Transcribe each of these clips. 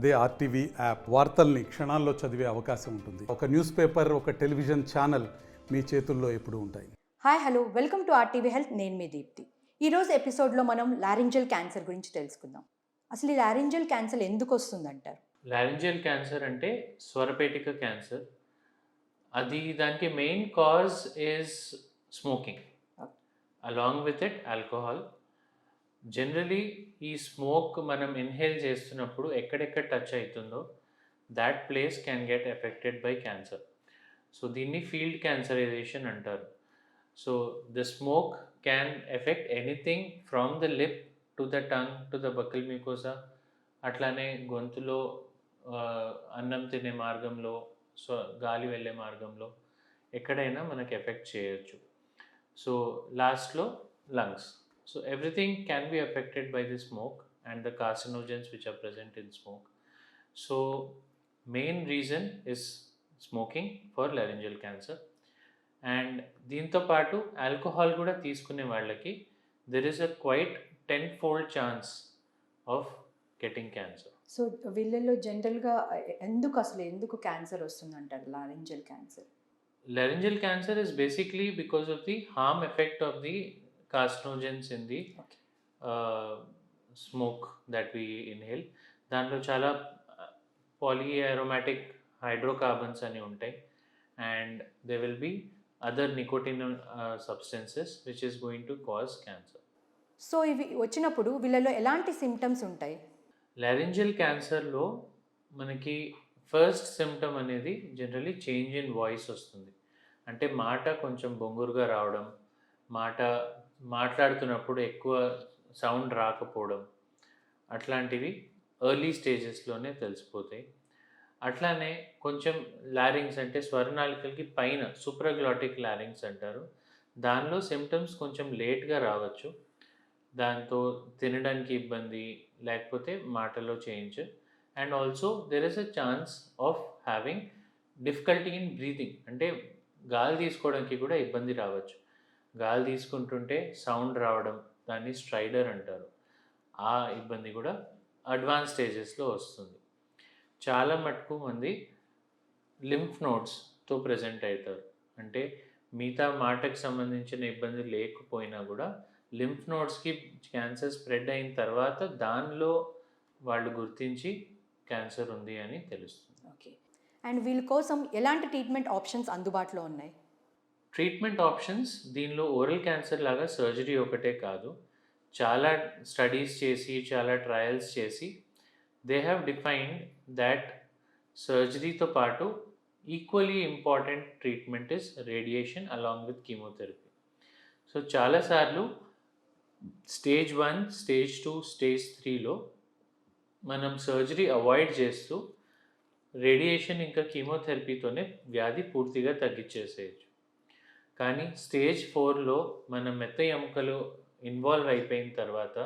అదే RTV app వార్తల్ని క్షణాల్లో చదివే అవకాశం ఉంటుంది. ఒక న్యూస్ పేపర్ ఒక టెలివిజన్ ఛానల్ మీ చేతుల్లో ఎప్పుడూ ఉంటాయి. Hi hello. Welcome to RTV health. నేను మీ దీప్తి. ఈరోజు ఎపిసోడ్లో మనం లారింజల్ క్యాన్సర్ గురించి తెలుసుకుందాం. అసలు ఈ లారింజల్ క్యాన్సర్ ఎందుకు వస్తుందంటారు? లారింజియల్ క్యాన్సర్ అంటే స్వరపేటిక క్యాన్సర్. అది దానికి main cause is smoking. Along with it alcohol. Generally ఈ స్మోక్ మనం ఇన్హేల్ చేస్తున్నప్పుడు ఎక్కడెక్కడ టచ్ అవుతుందో that place can get affected by cancer so దీన్ని ఫీల్డ్ క్యాన్సరైజేషన్ అంటారు. So the smoke can affect anything from the lip to the tongue to the buccal mucosa అట్లానే గొంతులో అన్నం తినే మార్గంలో సో గాలి వెళ్ళే మార్గంలో ఎక్కడైనా మనకి ఎఫెక్ట్ చేయొచ్చు. సో లాస్ట్లో lungs so everything can be affected by the smoke and the carcinogens which are present in smoke so main reason is smoking for laryngeal cancer and దీంతో పాటు ఆల్కహాల్ కూడా తీసుకునే వాళ్ళకి there is a quite ten fold chance of getting cancer so వీళ్ళల్లో జనరల్గా ఎందుకు అసలు ఎందుకు cancer వస్తుందంటారు laryngeal cancer laryngeal cancer is basically because of the harm effect of the the Okay. uh, smoke that we inhale. దాంట్లో చాలా poly aromatic hydrocarbons అని ఉంటాయి. And they will be other nicotine substances which is going to cause cancer so ఇవి వచ్చినప్పుడు వీళ్ళలో ఎలాంటి symptoms ఉంటాయి? Laryngeal క్యాన్సర్లో మనకి ఫస్ట్ సిమ్టమ్ అనేది జనరలీ చేంజ్ ఇన్ వాయిస్ వస్తుంది. అంటే మాట కొంచెం బొంగురుగా రావడం మాట మాట్లాడుతున్నప్పుడు ఎక్కువ సౌండ్ రాకపోవడం అట్లాంటివి ఎర్లీ స్టేజెస్లోనే తెలిసిపోతాయి. అట్లానే కొంచెం లారింగ్స్ అంటే స్వరనాళికలకి పైన సూప్రగ్లాటిక్ లారింగ్స్ అంటారు. దానిలో సిమ్టమ్స్ కొంచెం లేట్గా రావచ్చు. దాంతో తినడానికి ఇబ్బంది లేకపోతే మాటలో change and also there is a chance of having difficulty in breathing అంటే గాలి తీసుకోవడానికి కూడా ఇబ్బంది రావచ్చు. గాలి తీసుకుంటుంటే సౌండ్ రావడం దాన్ని స్ట్రైడర్ అంటారు. ఆ ఇబ్బంది కూడా అడ్వాన్స్ స్టేజెస్లో వస్తుంది. చాలా మటుకు మంది లింఫ్ నోట్స్తో ప్రజెంట్ అవుతారు అంటే మిగతా మాటకు సంబంధించిన ఇబ్బంది లేకపోయినా కూడా లింఫ్ నోట్స్కి క్యాన్సర్ స్ప్రెడ్ అయిన తర్వాత దానిలో వాళ్ళు గుర్తించి క్యాన్సర్ ఉంది అని తెలుస్తుంది. ఓకే. అండ్ వీళ్ళ కోసం ఎలాంటి ట్రీట్మెంట్ ఆప్షన్స్ అందుబాటులో ఉన్నాయి? ట్రీట్మెంట్ ఆప్షన్స్ దీనిలో ఓరల్ క్యాన్సర్ లాగా సర్జరీ ఒకటే కాదు. చాలా స్టడీస్ చేసి చాలా ట్రయల్స్ చేసి దే హ్యావ్ డిఫైన్డ్ దాట్ సర్జరీతో పాటు equally important treatment is radiation along with chemotherapy. So చాలాసార్లు stage one stage two stage త్రీలో మనం సర్జరీ అవాయిడ్ చేస్తూ రేడియేషన్ ఇంకా కీమోథెరపీతోనే వ్యాధి పూర్తిగా తగ్గించేసేయచ్చు కానీ స్టేజ్ ఫోర్లో మన మెత్త ఎముకలు ఇన్వాల్వ్ అయిపోయిన తర్వాత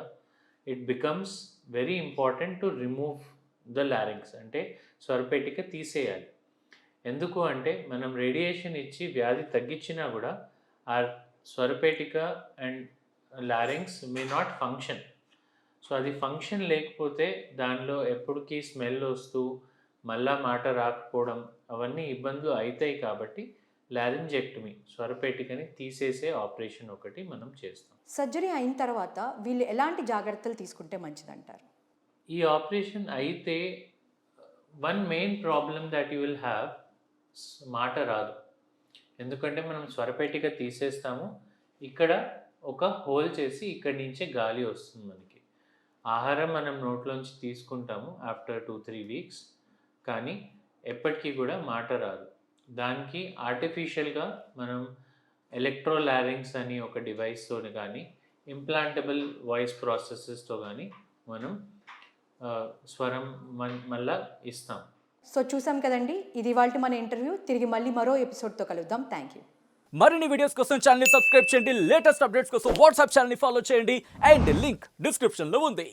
it becomes very important to remove the larynx అంటే స్వరపేటిక తీసేయాలి. ఎందుకు అంటే మనం రేడియేషన్ ఇచ్చి వ్యాధి తగ్గించినా కూడా ఆ స్వరపేటిక and larynx may not function so అది ఫంక్షన్ లేకపోతే దానిలో ఎప్పటికీ స్మెల్ వస్తూ మళ్ళా మాట రాకపోవడం అవన్నీ ఇబ్బందులు అవుతాయి కాబట్టి లారింజెక్టమీ స్వరపేటికని తీసేసే ఆపరేషన్ ఒకటి మనం చేస్తాం. సర్జరీ అయిన తర్వాత వీళ్ళు ఎలాంటి జాగ్రత్తలు తీసుకుంటే మంచిదంటారు? ఈ ఆపరేషన్ అయితే one main problem that you will have మాట రాదు. ఎందుకంటే మనం స్వరపేటిక తీసేస్తాము ఇక్కడ ఒక హోల్ చేసి ఇక్కడి నుంచే గాలి వస్తుంది మనకి. ఆహారం మనం నోట్లోంచి తీసుకుంటాము ఆఫ్టర్ టూ త్రీ వీక్స్ కానీ ఎప్పటికీ కూడా మాట రాదు. దానికి ఆర్టిఫిషియల్గా మనం ఎలక్ట్రోలారింగ్స్ అని ఒక డివైస్తో కానీ ఇంప్లాంటబుల్ వాయిస్ ప్రాసెసెస్తో కానీ మనం స్వరం మన్ మళ్ళా ఇస్తాం. సో చూసాం కదండి ఇది ఇవాళ మన ఇంటర్వ్యూ తిరిగి మళ్ళీ మరో ఎపిసోడ్తో కలుద్దాం. థ్యాంక్ యూ మరిన్ని వీడియోస్ కోసం ఛానల్ సబ్స్క్రైబ్ చేయండి. లేటెస్ట్ అప్డేట్స్ కోసం వాట్సాప్ ఛానల్ ఫాలో చేయండి. అండ్ లింక్ డిస్క్రిప్షన్లో ఉంది.